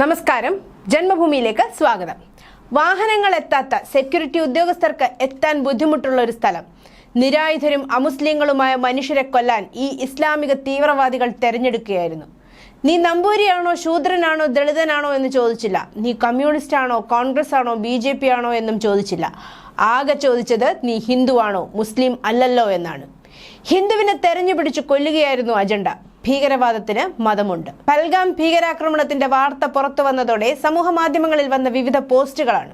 നമസ്കാരം. ജന്മഭൂമിയിലേക്ക് സ്വാഗതം. വാഹനങ്ങൾ എത്താത്ത സെക്യൂരിറ്റി ഉദ്യോഗസ്ഥർക്ക് എത്താൻ ബുദ്ധിമുട്ടുള്ള ഒരു സ്ഥലം. നിരായുധരും അമുസ്ലിങ്ങളുമായ മനുഷ്യരെ കൊല്ലാൻ ഈ ഇസ്ലാമിക തീവ്രവാദികൾ തെരഞ്ഞെടുക്കുകയായിരുന്നു. നീ നമ്പൂരിയാണോ ശൂദ്രനാണോ ദളിതനാണോ എന്ന് ചോദിച്ചില്ല. നീ കമ്മ്യൂണിസ്റ്റ് ആണോ കോൺഗ്രസ് ആണോ ബി ജെ പി ആണോ എന്നും ചോദിച്ചില്ല. ആകെ ചോദിച്ചത് നീ ഹിന്ദുവാണോ മുസ്ലിം അല്ലല്ലോ എന്നാണ്. ഹിന്ദുവിനെ തെരഞ്ഞു തെരഞ്ഞുപിടിച്ച് കൊല്ലുകയായിരുന്നു അജണ്ട. ഭീകരവാദത്തിന് മതമുണ്ട്. പൽഗാം ഭീകരാക്രമണത്തിന്റെ വാർത്ത പുറത്തു വന്നതോടെ സമൂഹ മാധ്യമങ്ങളിൽ വന്ന വിവിധ പോസ്റ്റുകളാണ്.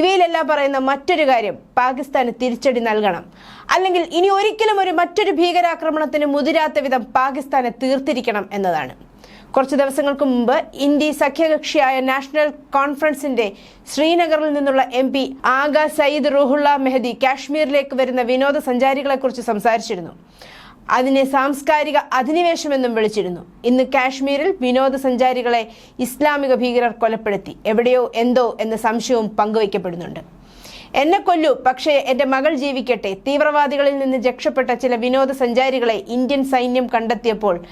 ഇവയിലെല്ലാം പറയുന്ന മറ്റൊരു കാര്യം പാകിസ്ഥാന് തിരിച്ചടി നൽകണം. അല്ലെങ്കിൽ ഇനി ഒരിക്കലും ഒരു മറ്റൊരു ഭീകരാക്രമണത്തിന് മുതിരാത്ത വിധം പാകിസ്ഥാനെ തീർത്തിരിക്കണം എന്നതാണ്. കുറച്ച് ദിവസങ്ങൾക്ക് മുമ്പ് ഇന്ത്യ സഖ്യകക്ഷിയായ നാഷണൽ കോൺഫറൻസിന്റെ ശ്രീനഗറിൽ നിന്നുള്ള എം പി ആഗ സയ്യിദ് റുഹുള്ള മെഹദി കാശ്മീരിലേക്ക് വരുന്ന വിനോദസഞ്ചാരികളെക്കുറിച്ച് സംസാരിച്ചിരുന്നു. അതിനെ സാംസ്കാരിക അധിനിവേശമെന്നും വിളിച്ചിരുന്നു. ഇന്ന് കാശ്മീരിൽ വിനോദസഞ്ചാരികളെ ഇസ്ലാമിക ഭീകരർ കൊലപ്പെടുത്തി. എവിടെയോ എന്തോ എന്ന സംശയവും പങ്കുവയ്ക്കപ്പെടുന്നുണ്ട്. എന്നെ കൊല്ലു പക്ഷേ എന്റെ മകൾ ജീവിക്കട്ടെ. തീവ്രവാദികളിൽ നിന്ന് രക്ഷപ്പെട്ട ചില വിനോദസഞ്ചാരികളെ ഇന്ത്യൻ സൈന്യം കണ്ടെത്തിയപ്പോൾ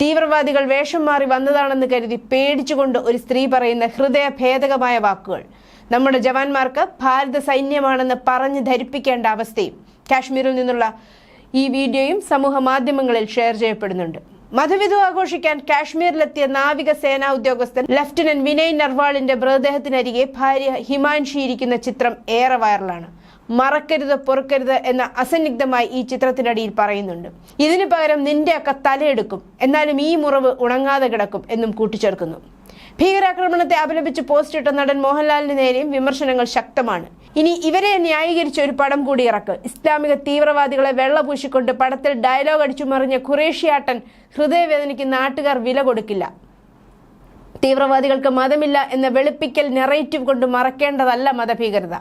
തീവ്രവാദികൾ വേഷം മാറി വന്നതാണെന്ന് കരുതി പേടിച്ചുകൊണ്ട് ഒരു സ്ത്രീ പറയുന്ന ഹൃദയഭേദകമായ വാക്കുകൾ. നമ്മുടെ ജവാന്മാർക്ക് ഭാരത സൈന്യമാണെന്ന് പറഞ്ഞ് ധരിപ്പിക്കേണ്ട അവസ്ഥയും കാശ്മീരിൽ നിന്നുള്ള ഈ വീഡിയോയും സമൂഹ മാധ്യമങ്ങളിൽ ഷെയർ ചെയ്യപ്പെടുന്നുണ്ട്. മധുവിധു ആഘോഷിക്കാൻ കാശ്മീരിലെത്തിയ നാവിക സേനാ ഉദ്യോഗസ്ഥൻ ലഫ്റ്റനന്റ് വിനയ് നർവാളിന്റെ മൃതദേഹത്തിനരികെ ഭാര്യ ഹിമാൻഷി ഇരിക്കുന്ന ചിത്രം ഏറെ വൈറലാണ്. മറക്കരുത് പൊറുക്കരുത് എന്ന അസന്നിഗ്ധമായി ഈ ചിത്രത്തിനടിയിൽ പറയുന്നുണ്ട്. ഇതിനു പകരം നിന്റെയൊക്കെ തലയെടുക്കും എന്നാലും ഈ മുറിവ് ഉണങ്ങാതെ കിടക്കും എന്നും കൂട്ടിച്ചേർക്കുന്നു. ഭീകരാക്രമണത്തെ അപലപിച്ച് പോസ്റ്റ് ഇട്ട നടൻ മോഹൻലാലിന് നേരെയും വിമർശനങ്ങൾ ശക്തമാണ്. ഇനി ഇവരെ ന്യായീകരിച്ച ഒരു പടം കൂടി ഇറക്ക്. ഇസ്ലാമിക തീവ്രവാദികളെ വെള്ളപൂശിക്കൊണ്ട് പടത്തിൽ ഡയലോഗ് അടിച്ചു മറിഞ്ഞ ഖുറേഷിയാട്ടൻ ഹൃദയവേദനയ്ക്ക് നാട്ടുകാർ വില കൊടുക്കില്ല. തീവ്രവാദികൾക്ക് മതമില്ല എന്ന വെളുപ്പിക്കൽ നെറേറ്റീവ് കൊണ്ട് മറക്കേണ്ടതല്ല മതഭീകരത.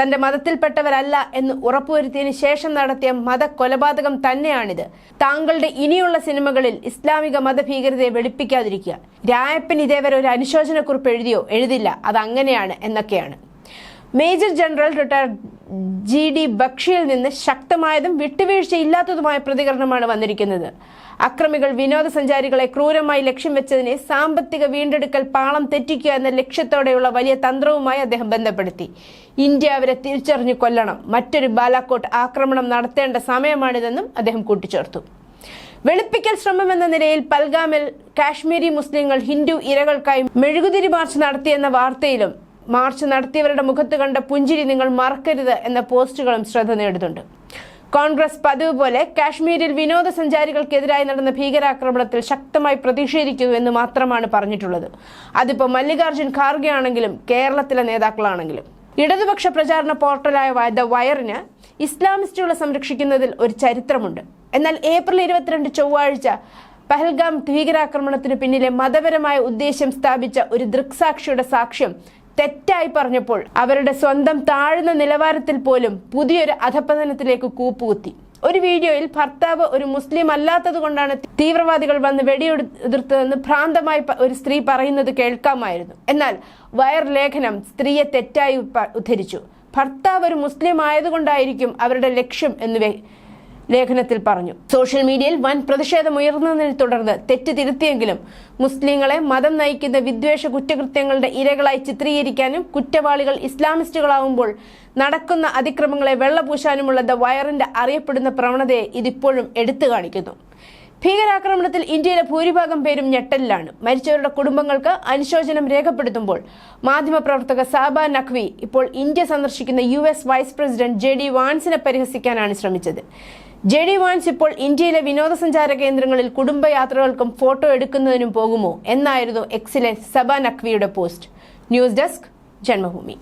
തന്റെ മതത്തിൽപ്പെട്ടവരല്ല എന്ന് ഉറപ്പുവരുത്തിയതിന് ശേഷം നടത്തിയ മത കൊലപാതകം തന്നെയാണിത്. താങ്കളുടെ ഇനിയുള്ള സിനിമകളിൽ ഇസ്ലാമിക മതഭീകരതയെ വെളുപ്പിക്കാതിരിക്കുക. രായപ്പൻ ഇതേവരെ ഒരു അനുശോചനക്കുറിപ്പ് എഴുതിയോ? എഴുതില്ല. അത് അങ്ങനെയാണ് എന്നൊക്കെയാണ്. Major general retired G D ബക്ഷിയിൽ നിന്ന് ശക്തമായതും വിട്ടുവീഴ്ചയില്ലാത്തതുമായ പ്രതികരണമാണ് വന്നിരിക്കുന്നത്. അക്രമികൾ വിനോദസഞ്ചാരികളെ ക്രൂരമായി ലക്ഷ്യം വെച്ചതിനെ സാമ്പത്തിക വീണ്ടെടുക്കൽ പാളം തെറ്റിക്കുക എന്ന ലക്ഷ്യത്തോടെയുള്ള വലിയ തന്ത്രവുമായി അദ്ദേഹം ബന്ധപ്പെടുത്തി. ഇന്ത്യ അവരെ തിരിച്ചറിഞ്ഞു കൊല്ലണം. മറ്റൊരു ബാലാക്കോട്ട് ആക്രമണം നടത്തേണ്ട സമയമാണിതെന്നും അദ്ദേഹം കൂട്ടിച്ചേർത്തു. വെളുപ്പിക്കൽ ശ്രമം എന്ന നിലയിൽ പൽഗാമിൽ കാശ്മീരി മുസ്ലിങ്ങൾ ഹിന്ദു ഇരകൾക്കായി മെഴുകുതിരി മാർച്ച് നടത്തിയെന്ന വാർത്തയിലും മാർച്ച് നടത്തിയവരുടെ മുഖത്ത് കണ്ട പുഞ്ചിരി നിങ്ങൾ മറക്കരുത് എന്ന പോസ്റ്റുകളും ശ്രദ്ധ നേടുന്നുണ്ട്. കോൺഗ്രസ് പതിവ് പോലെ കാശ്മീരിൽ വിനോദസഞ്ചാരികൾക്കെതിരായി നടന്ന ഭീകരാക്രമണത്തിൽ ശക്തമായി പ്രതിഷേധിക്കുന്നു എന്ന് മാത്രമാണ് പറഞ്ഞിട്ടുള്ളത്. അതിപ്പോ മല്ലികാർജുൻ ഖാർഗെ ആണെങ്കിലും കേരളത്തിലെ നേതാക്കളാണെങ്കിലും. ഇടതുപക്ഷ പ്രചാരണ പോർട്ടലായ ദ വയറിന് ഇസ്ലാമിസ്റ്റുകളെ സംരക്ഷിക്കുന്നതിൽ ഒരു ചരിത്രമുണ്ട്. എന്നാൽ ഏപ്രിൽ ഇരുപത്തിരണ്ട് ചൊവ്വാഴ്ച പഹൽഗാം ഭീകരാക്രമണത്തിന് പിന്നിലെ മതപരമായ ഉദ്ദേശ്യം സ്ഥാപിച്ച ഒരു ദൃക്സാക്ഷിയുടെ സാക്ഷ്യം തെറ്റായി പറഞ്ഞപ്പോൾ അവരുടെ സ്വന്തം താഴ്ന്ന നിലവാരത്തിൽ പോലും പുതിയൊരു അധപ്പതനത്തിലേക്ക് കൂപ്പുകുത്തി. ഒരു വീഡിയോയിൽ ഭർത്താവ് ഒരു മുസ്ലിം അല്ലാത്തത് കൊണ്ടാണ് തീവ്രവാദികൾ വന്ന് വെടിയുതിർത്തതെന്ന് ഭ്രാന്തമായി ഒരു സ്ത്രീ പറയുന്നത് കേൾക്കാമായിരുന്നു. എന്നാൽ വയർ ലേഖനം സ്ത്രീയെ തെറ്റായി ഉദ്ധരിച്ചു. ഭർത്താവ് ഒരു മുസ്ലിം ആയതുകൊണ്ടായിരിക്കും അവരുടെ ലക്ഷ്യം എന്ന് ലേഖനത്തിൽ പറഞ്ഞു. സോഷ്യൽ മീഡിയയിൽ വൻ പ്രതിഷേധം ഉയർന്നതിനെ തുടർന്ന് തെറ്റ് തിരുത്തിയെങ്കിലും മുസ്ലിങ്ങളെ മതം നയിക്കുന്ന വിദ്വേഷ കുറ്റകൃത്യങ്ങളുടെ ഇരകളായി ചിത്രീകരിക്കാനും കുറ്റവാളികൾ ഇസ്ലാമിസ്റ്റുകളാവുമ്പോൾ നടക്കുന്ന അതിക്രമങ്ങളെ വെള്ളപൂശാനുമുള്ള ദ വയറിന്റെ അറിയപ്പെടുന്ന പ്രവണതയെ ഇതിപ്പോഴും എടുത്തു കാണിക്കുന്നു. ഭീകരാക്രമണത്തിൽ ഇന്ത്യയിലെ ഭൂരിഭാഗം പേരും ഞെട്ടലിലാണ്. മരിച്ചവരുടെ കുടുംബങ്ങൾക്ക് അനുശോചനം രേഖപ്പെടുത്തുമ്പോൾ മാധ്യമപ്രവർത്തക സാബ നഖ്വി ഇപ്പോൾ ഇന്ത്യ സന്ദർശിക്കുന്ന U vice president J D വാൻസിനെ പരിഹസിക്കാനാണ് ശ്രമിച്ചത്. ജെ ഡി വാൻസ് ഇപ്പോൾ ഇന്ത്യയിലെ വിനോദസഞ്ചാര കേന്ദ്രങ്ങളിൽ കുടുംബയാത്രകൾക്കും ഫോട്ടോ എടുക്കുന്നതിനും പോകുമോ എന്നായിരുന്നു എക്സിലെ സബ നഖ്വിയുടെ പോസ്റ്റ്. News desk Janmabhoomi.